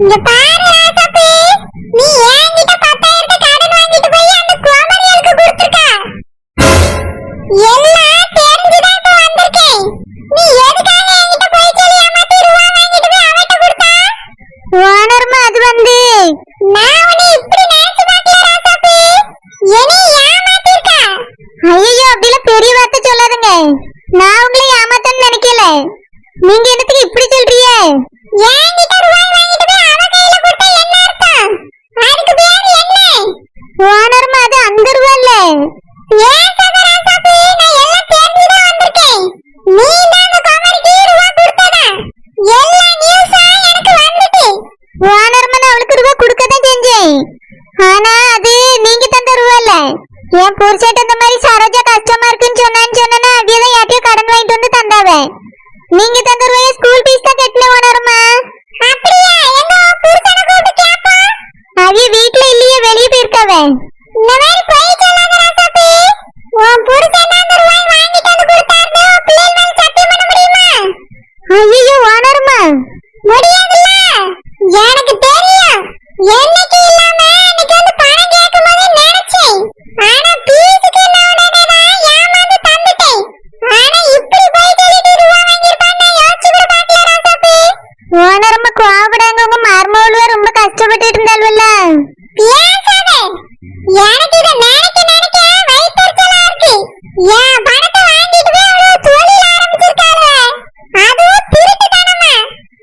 இங்க பாரு. Bye.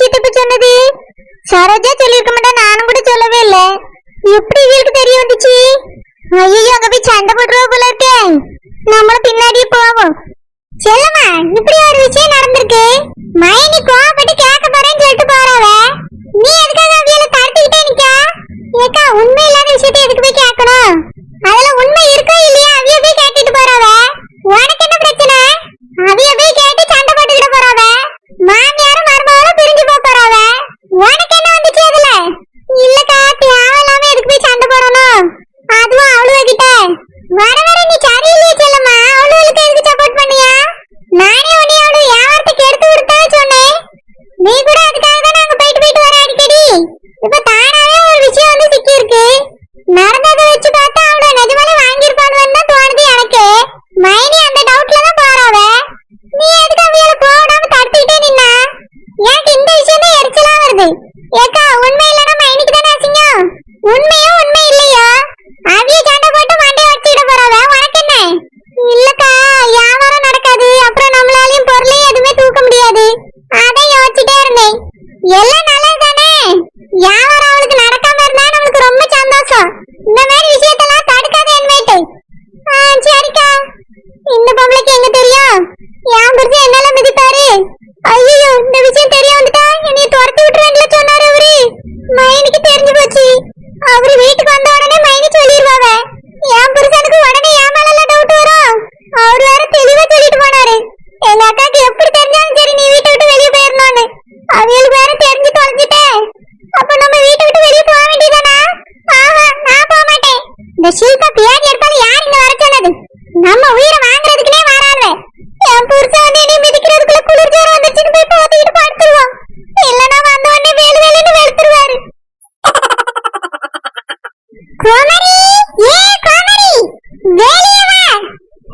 சித்தப்பு சொன்னது? சரோஜா சொல்லியிருக்க மாட்டா நானும் கூட சொல்லவே இல்ல. எப்படி இவளுக்கு தெரிய வந்துச்சு? ஐயோ அங்க போய் சண்டை போட்டுருவா போல இருக்கேன் நம்மளும் பின்னாடியே போவோம். செல்லம்மா இப்படி ஒரு விஷயம் நடந்திருக்கு. மைனி கோவப்பட்டு கேட்க போறேன்னு சொல்லிட்டு போ. ஏக்கா உண்மை இல்லனா மைனிக்கு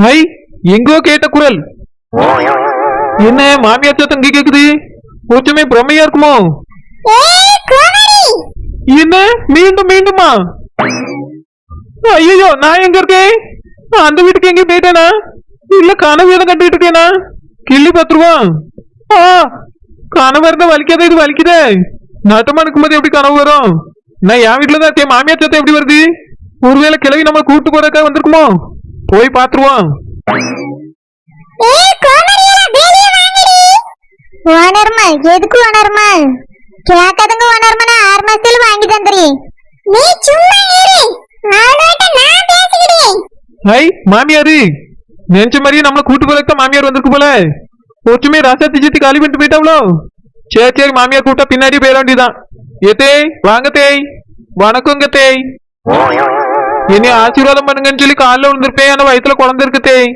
ஹை எங்கோ கேட்ட குரல். என்ன மாமியார் சத்தம் கேக்குது? கொஞ்சமே பிரமையா இருக்குமோ? ஏ கோமரி. என்ன மீண்டும் மீண்டுமா? ஐயோ நான் எங்க இருக்கேன்? அந்த வீட்டுக்கு எங்க போயிட்டேனா? இல்ல கனவு எதுவும் கண்டுகிட்டு இருக்கேனா? கிள்ளி பத்து ரூபா கனவு இருந்தா வலிக்காத இது வலிக்குதே. நட்டமா இருக்கும்போது எப்படி கனவு வரும்? நான் என் வீட்டுல தான் இருக்கேன் மாமியார் சத்தம் எப்படி வருது ஒருவேளை கிளவி நம்மளை கூட்டு போறதுக்காக வந்திருக்குமோ போய் பாத்துருவோம் ஏ கோமரியலா வெளியே வாங்கடி ஓனர்மா எதுக்கு ஓனர்மா கேட்காதங்க ஓனர்மா நான் ஆறு மாசத்துல வாங்கி தந்துறேன் நீ சும்மா இரு அவளோட நான் பேசிக்கிறேன் ஹை மாமியாரு நினைச்ச மாதிரியே நம்மள கூட்டு போறதுக்கு மாமியார் வந்திருக்கு போல ஒற்றுமே ராசாத்தி சித்தி காலி பண்ணிட்டு போயிட்டாவளோ சரி சரி மாமியார் கூட்டா பின்னாடி போயிட வேண்டியதான் ஏ தேய் வாங்க தேய் வணக்கங்க தேய் என்னை ஆசீர்வாதம் பண்ணுங்கன்னு சொல்லி காலில் விழுந்திருப்பேன். ஆனா வயித்துல குழந்தை இருக்கு தேய்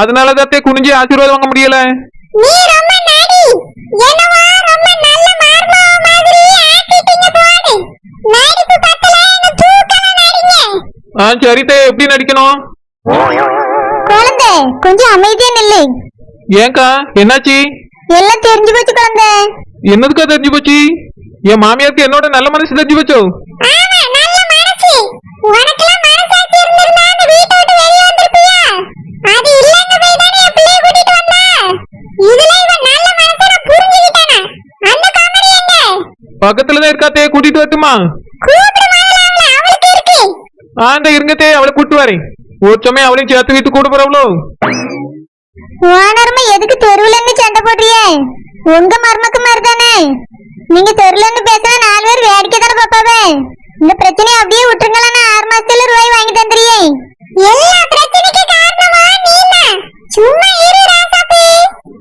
அதனாலதான் தேய் குனிஞ்சு ஆசீர்வாதம் வாங்க முடியல. ஆ சரி தேய் எப்படி நடிக்கணும்? குழந்தை கொஞ்சம் அமைதியா நில்லு. ஏன்க்கா என்னாச்சு? எல்லாம் தெரிஞ்சு போச்சு குழந்தை. என்னதுக்கா தெரிஞ்சு போச்சு? என் மாமியாருக்கு என்னோட நல்ல மனசு தெரிஞ்சு அந்த தானே என் பிள்ளைய கூட்டிட்டு அந்த வரட்டுமா? கூப்பிடு முதல்ல அவளை கூட்டு வரேன். ஒரு சமயம் அவளையும் சேர்த்து வீட்டு கூட போறவளோ? ஓனர்மா எதுக்கு தெருவுல இருந்து சண்டை போடுறியே? உங்க மருமக்கு மாதிரி தானே? நீங்க தெருலன்னு இருந்து பேசினா நாலு பேர் வேடிக்கை தானே பாப்பாவே இந்த பிரச்சனையை அப்படியே விட்டுருங்களா நான் ஆறு மாசத்துல ரூபாய் வாங்கி தந்துறியே எல்லா பிரச்சனைக்கு காரணமா நீங்க? சும்மா இரு ராசாப்பி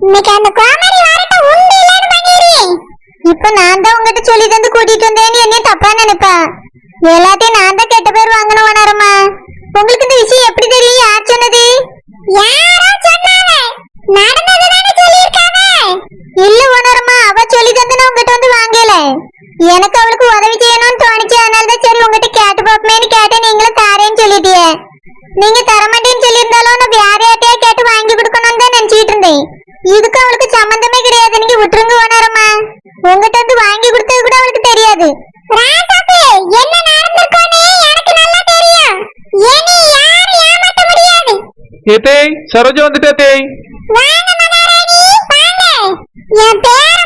இன்னைக்கு அந்த கோமாரி வரட்ட உண்டு இல்லன்னு இப்ப நான் தான் உங்ககிட்ட சொல்லி தந்து கூட்டிட்டு வந்தேன்னு என்னையும் தப்பா நினைப்பேன் எல்லாத்தையும் நான் தான் கெட்ட பேர் வாங்கணும் ஓனரம்மா உங்களுக்கு இந்த விஷயம் எப்படி தெரியும் யார் சொன்னது யாரோ சொன்னாங்க நடந்ததுதானே சொல்லியிருக்காங்க இல்ல உணரமா அவ சொல்லி தந்து நான் உங்ககிட்ட வந்து வாங்கல எனக்கு அவளுக்கு உதவி செய்யணும்னு தோணுச்சு. அதனால தான் சரி உங்ககிட்ட கேட்டு பாப்பமேன்னு கேட்டேன். நீங்களும் தாரேன்னு சொல்லிட்டியே. நீங்க தரமாட்டேன்னு சொல்லியிருந்தாலும் நான் வேற யார்ட்டையா கேட்டு வாங்கி கொடுக்கணும்னு தான் நினைச்சிட்டு இருந்தேன். இதுக்கு அவளுக்கு சம்பந்தமே கிடையாது. நீங்க விட்டுருங்க உணரமா உங்ககிட்ட வந்து வாங்கி கொடுத்தது கூட அவளுக்கு தெரியாது. ராசாப்பு என்ன நடந்திருக்கோன்னு எனக்கு நல்லா தெரியும். இனி யாரும் ஏமாத்த முடியாது. ஏ தேய் சரோஜா வந்துட்டா தேய். வாங்க மகாராணி வாங்க. என் பேர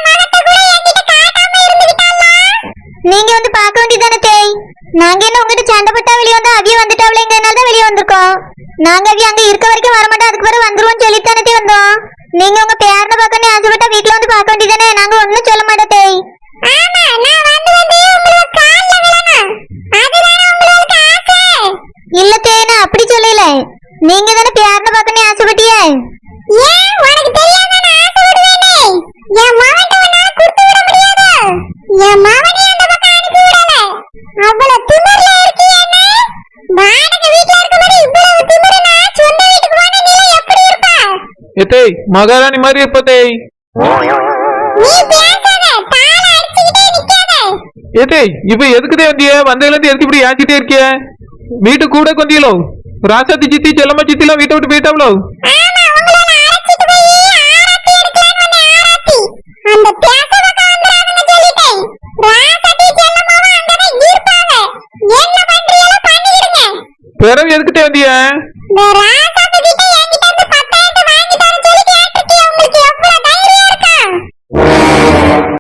நீங்க வந்து பார்க்க வேண்டியதானே தேய்? நாங்க என்ன உங்ககிட்ட சண்டை போட்டா வெளியே வந்தா அவிய வந்துட்டாவளேங்கிறனால தான் வெளியே வந்திருக்கோம். நாங்க அவிய அங்க இருக்க வரைக்கும் வர மாட்டோம் அதுக்கு பிறகு வந்துருவோம் சொல்லித்தானே வந்தோம். நீங்க உங்க பேரனை பார்க்கணும் ஆசைப்பட்டா வீட்டுல வந்து பார்க்க வேண்டியதானே நாங்க ஒண்ணும் சொல்ல மாட்டோம் தேய் ஆமா நான் வந்து வந்து உங்களுக்கு கால்ல விழணும் அதுதானே உங்களுக்கு ஆசை இல்ல தேய் நான் அப்படி சொல்லல நீங்க தானே பேரனை பார்க்கணும் ஆசைப்பட்டியே ஏன் உனக்கு தெரியாம நான் ஆசைப்படுவேனே என் மகன்கிட்ட உன்னால கொடுத்து விட முடியாது என் மகனை அந்த பக்கம் அனுப்பி விடல அவ்வளவு திமிர்ல இருக்கியேன்னு வாடகை வீட்ல இருக்கும்போது இவ்வளவு திமிருனா சொந்த வீட்டுக்கு போன நிலை எப்படி இருப்பா தேய் மகாராணி மாதிரி இருப்ப தேய் நீ பேசாத தாள அடிச்சுக்கிட்டே நிக்காத. ஏ தேய் இப்ப எதுக்கு தேய் வந்திய? வந்ததுல இருந்து எதுக்கு இப்படி ஏச்சிட்டே இருக்கிய? வீட்டு கூட வந்தீங்களோ ராசாத்தி சித்தி செல்லம்மா சித்தி எல்லாம் வீட்டை விட்டு போயிட்டாவளோ? பிறகு எதுக்கு தேய் வந்திய?